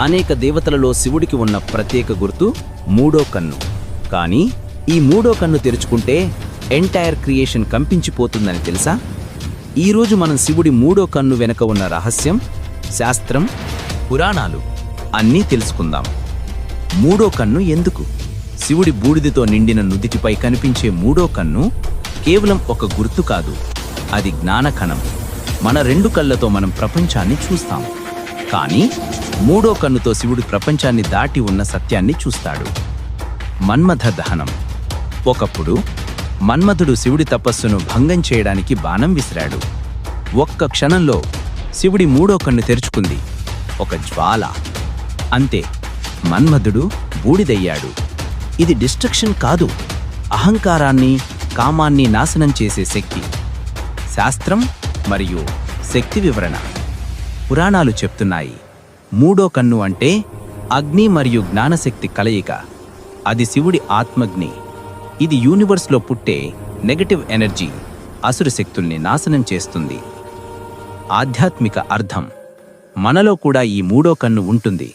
అనేక దేవతలలో శివుడికి ఉన్న ప్రత్యేక గుర్తు మూడో కన్ను. కానీ ఈ మూడో కన్ను తెరుచుకుంటే ఎంటైర్ క్రియేషన్ కంపించిపోతుందని తెలుసా? ఈరోజు మనం శివుడి మూడో కన్ను వెనుక ఉన్న రహస్యం శాస్త్రం పురాణాలు అన్నీ తెలుసుకుందాం. మూడో కన్ను ఎందుకు? శివుడి బూడిదతో నిండిన నుదిటిపై కనిపించే మూడో కన్ను కేవలం ఒక గుర్తు కాదు అది జ్ఞానకణం. మన రెండు కళ్ళతో మనం ప్రపంచాన్ని చూస్తాం. కానీ మూడో కన్నుతో శివుడు ప్రపంచాన్ని దాటి ఉన్న సత్యాన్ని చూస్తాడు. మన్మథ దహనం. ఒకప్పుడు మన్మథుడు శివుడి తపస్సును భంగం చేయడానికి బాణం విసిరాడు. ఒక్క క్షణంలో శివుడి మూడో కన్ను తెరుచుకుంది. ఒక జ్వాల. అంతే మన్మథుడు బూడిదయ్యాడు. ఇది డిస్ట్రక్షన్ కాదు అహంకారాన్ని కామాన్ని నాశనం చేసే శక్తి. శాస్త్రం మరియు శక్తి వివరణ. పురాణాలు చెప్తున్నాయి. మూడో కన్ను అంటే అగ్ని మరియు జ్ఞానశక్తి కలయిక. అది శివుడి ఆత్మగ్ని. ఇది యూనివర్స్లో పుట్టే నెగటివ్ ఎనర్జీ అసురు శక్తుల్ని నాశనం చేస్తుంది. ఆధ్యాత్మిక అర్థం. మనలో కూడా ఈ మూడో కన్ను ఉంటుంది.